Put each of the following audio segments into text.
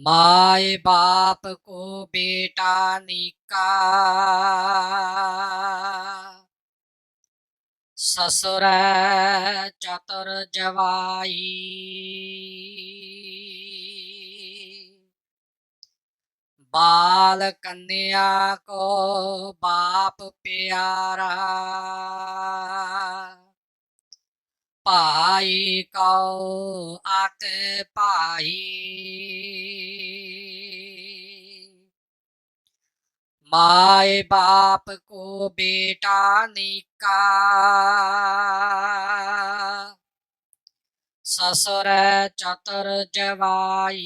माए बाप को बेटा निका ससुर चतुर जवाई बाल कन्या को बाप प्यारा ਭਾਈ ਕਉ ਆਤ ਭਾਈ। ਮਾਏ ਬਾਪ ਕੋ ਬੇਟਾ ਨਿਕਾ। ਸਸੁਰ ਚਤੁਰ ਜਵਾਈ।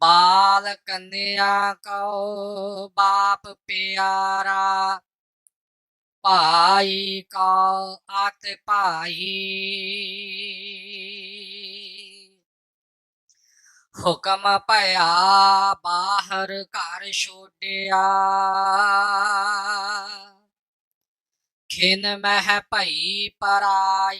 ਬਾਲ ਕੰਨਿਆ ਕਉ ਬਾਪ ਪਿਆਰਾ। ਭਾਈ ਕਾ ਆਤ ਭਾਈ। ਹੁਕਮ ਭਇਆ ਬਾਹਰ ਘਰ ਛੋੜਿਆ ਖਿਨ ਮਹਿ ਭਈ ਪਰਾਈ।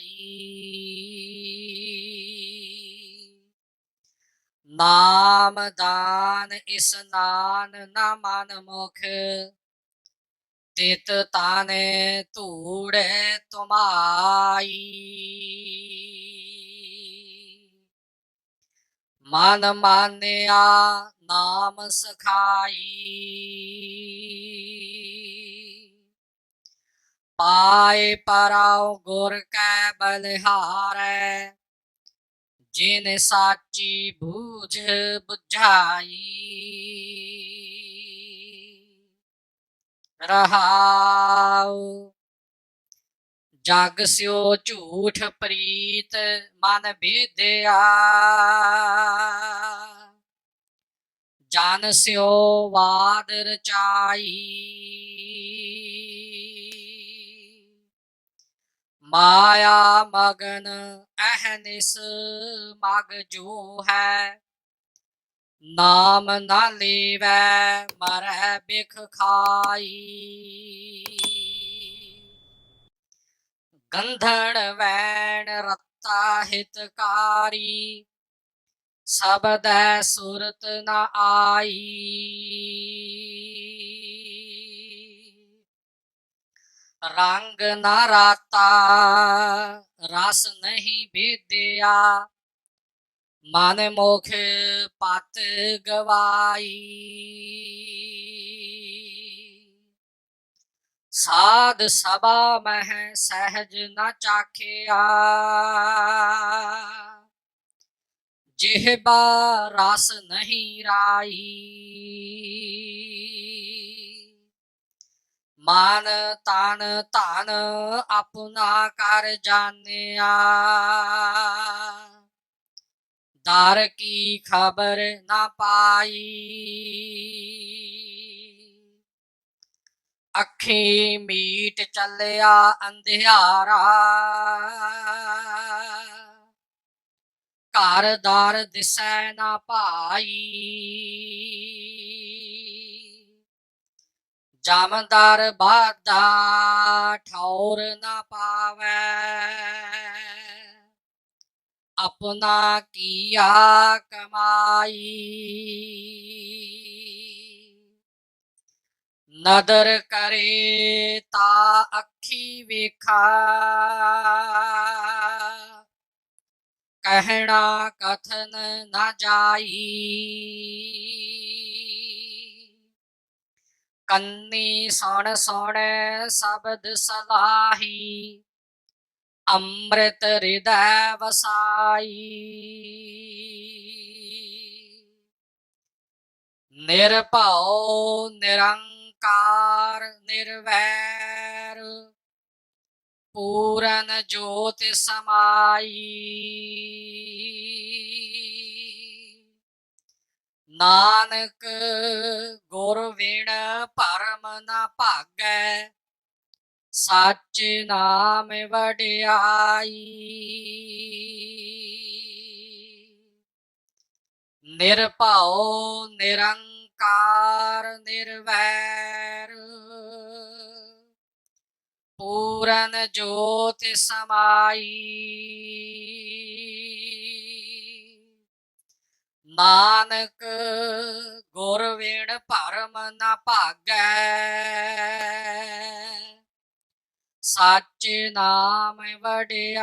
ਨਾਮ ਦਾਨ ਇਸਨਾਨ ਨਾ ਮਨ ਮੁਖ। ਤਿਤ ਤਾਨੇ ਧੂੜੇ ਤੁਮਾਈ। ਮਨ ਮਾਨਿਆ ਨਾਮ ਸਖਾਈ। ਪਾਏ ਪਰਾਉ ਗੁਰ ਕੈ ਬਲਿਹਾਰੈ, ਜਿਨ ਸਾਚੀ ਬੂਝ ਬੁਝਾਈ। ਰਹਾਉ। ਜਗ ਸਿਓ ਝੂਠ ਪ੍ਰੀਤ ਮਨ ਭੇਦਿਆ ਜਨ ਸਿਓ ਵਾਦ ਰਚਾਈ। ਮਾਇਆ ਮਗਨ ਅਹਨਿਸ ਮਗ ਜੋ ਹੈ। ਨਾਮ ਨਾ ਲੇਵੈ ਮਰੈ ਬਿਖ ਖਾਈ। ਗੰਧਣ ਵੈਣ ਰਤਾ ਹਿਤਕਾਰੀ ਸਬਦੈ ਸੁਰਤ ਨਾ ਆਈ। ਰੰਗ ਨਾ ਰਾਤਾ, ਰਸ ਨਹੀਂ ਭੇਦਿਆ ਮਨ ਮੁਖ ਪਤ ਗਵਾਈ। ਸਾਧ ਸਭਾ ਮਹਿ ਸਹਿਜ ਨਾ ਚਾਖਿਆ। ਜਿਹਬਾ ਰਸ ਨਹੀਂ ਰਾਈ। ਮਨ ਤਨ ਧਨ ਆਪਣਾ ਕਰ ਜਾਣਿਆ। ਦਰ ਕੀ ਖਬਰ ਨਾ ਪਾਈ। ਅੱਖੀ ਮੀਟ ਚੱਲਿਆ ਅੰਧਿਆਰਾ। ਘਰ ਦਰ ਦਿਸੈ ਨਾ ਭਾਈ। ਜਮਦਰ ਬਾਦਾ ਠੌਰ ਨਾ ਪਾਵੈ। ਆਪਣਾ ਕੀਆ ਕਮਾਈ? ਨਦਰ ਕਰੇ ਤਾ ਅੱਖੀ ਵੇਖਾ। ਕਹਿਣਾ ਕਥਨ ਨਾ ਜਾਈ। ਕੰਨੀ ਸੁਣ ਸੁਣ ਸ਼ਬਦ ਸਲਾਹੀ। ਅੰਮ੍ਰਿਤ ਹਿਰਦੈ ਵਸਾਈ। ਨਿਰਭਉ ਨਿਰੰਕਾਰ ਨਿਰਵੈਰ, ਪੂਰਨ ਜੋਤ ਸਮਾਈ। ਨਾਨਕ ਗੁਰ ਵਿਣ ਪਰਮ ਨਾ ਭਾਗੈ ਸੱਚ ਨਾਮ ਵਡਿਆਈ। ਨਿਰਭਉ, ਨਿਰੰਕਾਰ, ਨਿਰਵੈਰ। ਪੂਰਨ ਜੋਤਿ ਸਮਾਈ। ਨਾਨਕ ਗੁਰ ਵਿਣ ਭਰਮ ਨਾ ਭਾਗੈ। ਸੱਚ ਨਾਮ ਵਡਿਆਈ।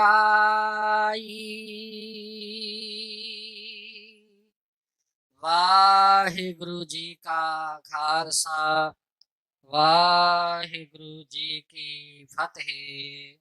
ਵਾਹਿਗੁਰੂ ਜੀ ਕਾ ਖਾਲਸਾ ਵਾਹਿਗੁਰੂ ਜੀ ਕੀ ਫਤਿਹ।